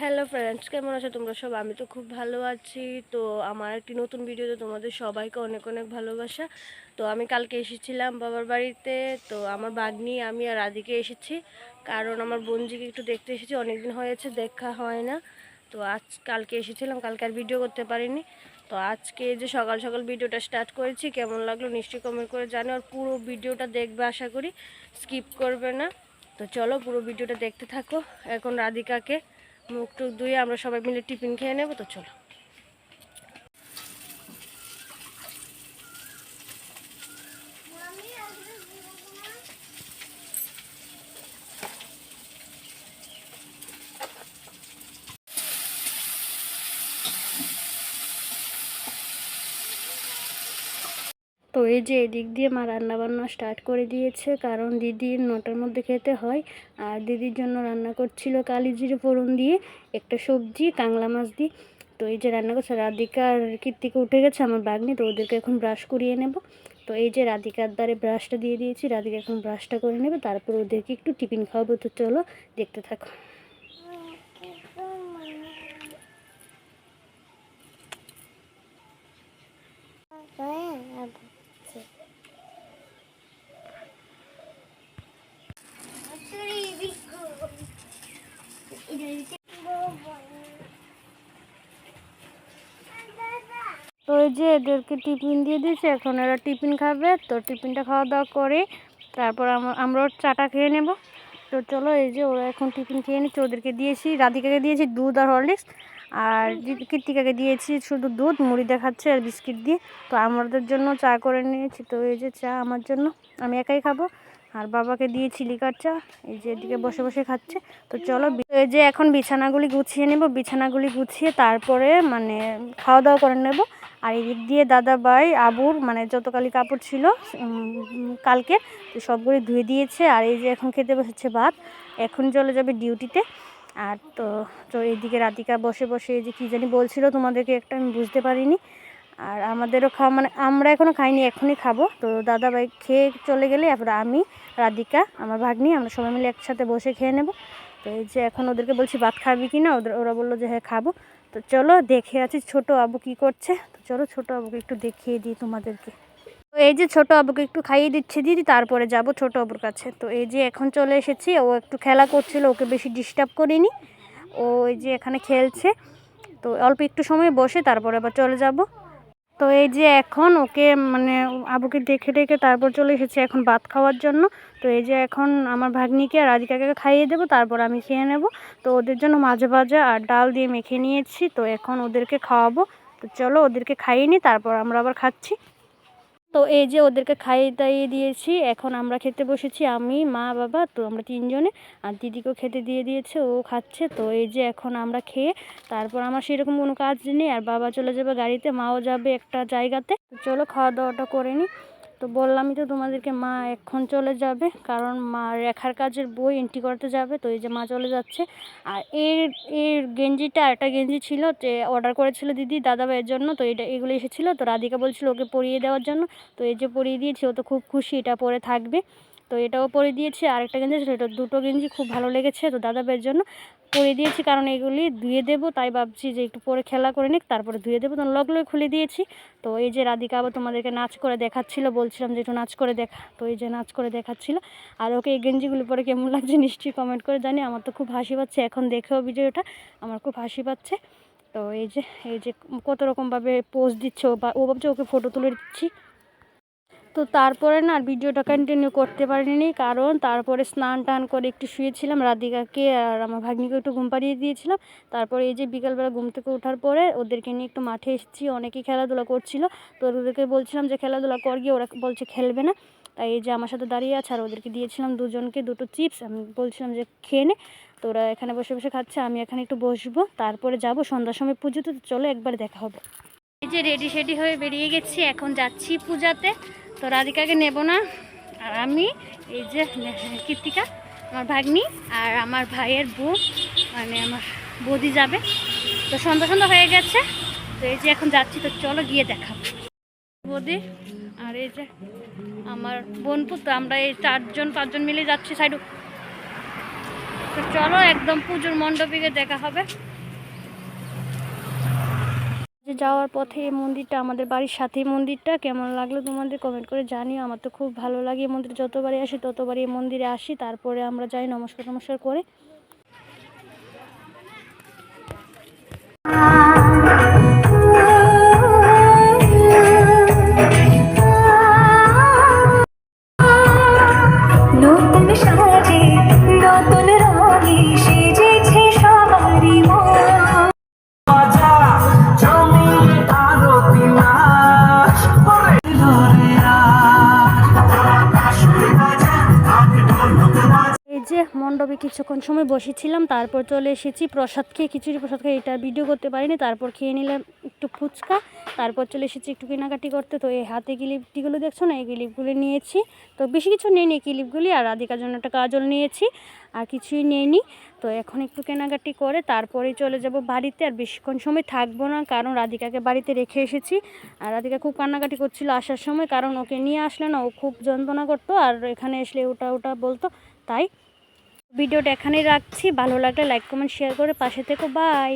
Hello friends কেমন আছো তোমরা সব আমি তো খুব ভালো আছি। তো আমার একটি নতুন ভিডিওতে তোমাদের সবাইকে অনেক অনেক ভালোবাসা। তো আমি কালকে এসেছিলাম বাবার বাড়িতে। তো আমার বাগনি, আমি আর রাধিকে এসেছি। কারণ আমার বোনজিকে একটু দেখতে এসেছি। অনেকদিন হয়েছে, দেখা হয় না। তো আজ কালকে এসেছিলাম, কালকে আর ভিডিও করতে পারিনি। তো আজকে যে সকাল সকাল ভিডিওটা স্টার্ট করেছি, কেমন লাগল নিশ্চয়ই কমেন্ট করে জানো আর পুরো ভিডিওটা দেখবে আশা করি স্কিপ করবে না। তো চলো পুরো ভিডিওটা দেখতে থাকো। এখন রাধিকাকে মুখ টুক ধুয়ে আমরা সবাই মিলে টিফিন খেয়ে নেব তো চলো। তো এই যে এদিক দিয়ে মা রান্নাবান্না স্টার্ট করে দিয়েছে, কারণ দিদির নটার মধ্যে খেতে হয়। আর দিদির জন্য রান্না করছিল কালি জিরে ফোড়ন দিয়ে একটা সবজি, কাংলা মাছ দিয়ে। তো এই যে রান্না করছে, রাধিকা আর কীর্তিকে উঠে গেছে আমার বাগনি, তো ওদেরকে এখন ব্রাশ করিয়ে নেব। তো এই যে রাধিকার দ্বারে ব্রাশটা দিয়ে দিয়েছি, রাধিকা এখন ব্রাশটা করে নেবে, তারপর ওদেরকে একটু টিফিন খাওয়াবো। তো চলো, দেখতে থাকো। তো যে এদেরকে টিফিন দিয়ে দিয়েছে এখন এরা টিফিন খাবে। তো টিফিনটা খাওয়া দাওয়া করে তারপর আমরা আমরাও চাটা খেয়ে নেব। তো চলো এই যে ওরা এখন টিফিন খেয়ে নিচ্ছে ওদেরকে দিয়েছি রাধিকাকে দিয়েছি দুধ আর হরলিক্স। আর কীর্তিকাকে দিয়েছি শুধু দুধ মুড়ি দেখাচ্ছে আর বিস্কিট দিয়ে। তো আমাদের জন্য চা করে নিয়েছি। তো এই যে চা আমার জন্য আমি একাই খাব। আর বাবাকে দিয়ে লিকার চা এই যে এদিকে বসে বসে খাচ্ছে। তো চলো এই যে এখন বিছানাগুলি গুছিয়ে নেব, বিছানাগুলি গুছিয়ে তারপরে মানে খাওয়া দাওয়া করে নেব। আর এদিক দিয়ে দাদা ভাই, আবুর মানে যত কালি কাপড় ছিল কালকে, তো সবগুলি ধুয়ে দিয়েছে। আর এই যে এখন খেতে বসেছে ভাত, এখন চলে যাবে ডিউটিতে। আর তো তো এইদিকে রাধিকা বসে বসে এই যে কী জানি বলছিল, তোমাদেরকে একটা আমি বুঝতে পারিনি। আর আমাদেরও খাওয়া মানে আমরা এখনও খাইনি, এখনই খাব। তো দাদা ভাই খেয়ে চলে গেলে, এরপর আমি, রাধিকা, আমার ভাগ্নি, আমরা সবাই মিলে একসাথে বসে খেয়ে নেব। তো এই যে এখন ওদেরকে বলছি, ভাত খাবি কি না? ওদের, ওরা বলল যে হ্যাঁ খাব। তো চলো, দেখে আছি ছোট আবু কি করছে। তো চলো, ছোট আবুকে একটু দেখিয়ে দিই তোমাদেরকে। তো এই যে ছোট আবুকে একটু খাইয়ে দিচ্ছে দিদি, তারপরে যাব ছোট আবুর কাছে। তো এই যে এখন চলে এসেছি, ও একটু খেলা করছিল, ওকে বেশি ডিস্টার্ব করিনি। ও এই যে এখানে খেলছে। তো অল্প একটু সময় বসে, তারপরে আবার চলে যাব। তো এই যে এখন ওকে মানে আবুকে দেখে ডেকে তারপর চলে এসেছে এখন ভাত খাওয়ার জন্য। তো এই যে এখন আমার ভাগ্নিকে আর রাধিকাকে খাইয়ে দেবো, তারপর আমি খেয়ে নেব। তো ওদের জন্য মাঝে ভাজা আর ডাল দিয়ে মেখে নিয়েছি। তো এখন ওদেরকে খাওয়াবো। তো চলো ওদেরকে খাইয়ে নিই, তারপর আমরা আবার খাচ্ছি। তো এই যে ওদেরকে খাইয়ে দাইয়ে দিয়েছি, এখন আমরা খেতে বসেছি আমি, মা, বাবা, তো আমরা তিনজনে। আর দিদিকেও খেতে দিয়ে দিয়েছে, ও খাচ্ছে। তো এই যে এখন আমরা খেয়ে তারপর আমার সেরকম কোনো কাজ নেই, আর বাবা চলে যাবে গাড়িতে, মাও যাবে একটা জায়গাতে। চলো খাওয়া দাওয়াটা করে নিই তো বললামই তো তোমাদেরকে মা এখন চলে যাবে, কারণ মা রেখার কাজের বই এন্ট্রি করতে যাবে, তো এই যে মা চলে যাচ্ছে। আর এর এর গেঞ্জিটা একটা গেঞ্জি ছিল যে অর্ডার করেছিল দিদি দাদা ভাইয়ের জন্য, তো এটা, এগুলো এসেছিল, তো রাধিকা বলছিল ওকে পরিয়ে দেওয়ার জন্য, তো এই যে পরিয়ে দিয়েছি, ও তো খুব খুশি এটা পরে থাকবে। তো এটাও পরে দিয়েছি আর একটা গেঞ্জি এটা দুটো গেঞ্জি খুব ভালো লেগেছে তো দাদা ভাইয়ের জন্য। পরে দিয়েছি কারণ এগুলি ধুয়ে দেবো, তাই ভাবছি যে একটু পরে খেলা করে নিক, তারপরে ধুয়ে দেবো। তো লগ লগে খুলে দিয়েছি। তো এই যে রাধিকা আবার তোমাদেরকে নাচ করে দেখাচ্ছিল, বলছিলাম যে একটু নাচ করে দেখা, তো এই যে নাচ করে দেখাচ্ছিল। আর ওকে এই গেঞ্জিগুলো পরে কেমন লাগছে নিশ্চয়ই কমেন্ট করে জানি, আমার তো খুব হাসি পাচ্ছে, এখন দেখেও ভিডিওটা, আমার খুব হাসি পাচ্ছে। তো এই যে এই যে কত রকমভাবে পোজ দিচ্ছে ও বা, ও ভাবছে ওকে ফটো তুলে দিচ্ছি। তো তারপরে না আর ভিডিওটা কন্টিনিউ করতে পারিনি, কারণ তারপরে স্নান টান করে একটু শুয়েছিলাম রাধিকাকে আর আমার ভাগ্নিকে একটু ঘুম পাড়িয়ে দিয়েছিলাম। তারপরে এই যে বিকালবেলা ঘুম থেকে ওঠার পরে ওদেরকে নিয়ে একটু মাঠে এসেছি, অনেকেই খেলাধুলা করছিল। তো ওদেরকে বলছিলাম যে, খেলাধুলা কর গিয়ে, ওরা বলছে খেলবে না। তাই এই যে আমার সাথে দাঁড়িয়ে আছে আর ওদেরকে দিয়েছিলাম দুজনকে দুটো চিপস। আমি বলছিলাম যে, খেয়ে নে। তো ওরা এখানে বসে বসে খাচ্ছে, আমি এখানে একটু বসবো, তারপরে যাব সন্ধ্যার সময় পুজোতে। চলো একবার দেখা হবে। এই যে রেডি সেডি হয়ে বেরিয়ে গেছি, এখন যাচ্ছি পূজাতে। তো রাধিকাকে নেব না। আর আমি, এই যে, কীর্তিকা, আমার ভাগ্নি আর আমার ভাইয়ের বউ মানে আমার বৌদি যাবে। তো সন্ধ্যা সন্ধ্যা হয়ে গেছে। তো এই যে এখন যাচ্ছি, তো চলো গিয়ে দেখাবো। বৌদি, আর এই যে আমার বোনপুর তো আমরা এই চারজন, পাঁচজন মিলে যাচ্ছি সাইড। তো চলো একদম পুজোর মণ্ডপে দেখা হবে। যে যাওয়ার পথে এই মন্দিরটা, আমাদের বাড়ির সাথে মন্দিরটা কেমন লাগল তোমাদের কমেন্ট করে জানিও। আমার তো খুব ভালো লাগে এই মন্দিরে যতবারই আসি, ততবারই এই মন্দিরে আসি। তারপরে আমরা যাই নমস্কার নমস্কার করে। যে মণ্ডপে কিছুক্ষণ সময় বসেছিলাম, তারপর চলে এসেছি প্রসাদ খেয়ে, খিচুড়ি প্রসাদ খেয়ে, এটা ভিডিও করতে পারিনি, তারপর খেয়ে নিলাম একটু ফুচকা, তারপর চলে এসেছি একটু কেনাকাটি করতে। তো এই হাতে ক্লিপটিগুলো দেখছ না? এই ক্লিপগুলো নিয়েছি। তো বেশি কিছু নেই নি ক্লিপগুলি আর রাধিকার জন্য একটা কাজল নিয়েছি, আর কিছুই নেইনি। তো এখন একটু কেনাকাটি করে, তারপরেই চলে যাব বাড়িতে, আর বেশিক্ষণ সময় থাকব না, কারণ রাধিকাকে বাড়িতে রেখে এসেছি। আর রাধিকা খুব কান্নাকাটি করছিল আসার সময়, কারণ ওকে নিয়ে আসলে না, ও খুব যন্ত্রণা করতো, আর এখানে আসলে ওটা ওটা বলতো, তাই ভিডিওটা এখানেই রাখছি। ভালো লাগলে লাইক কমেন্ট শেয়ার করে পাশে থেকো। বাই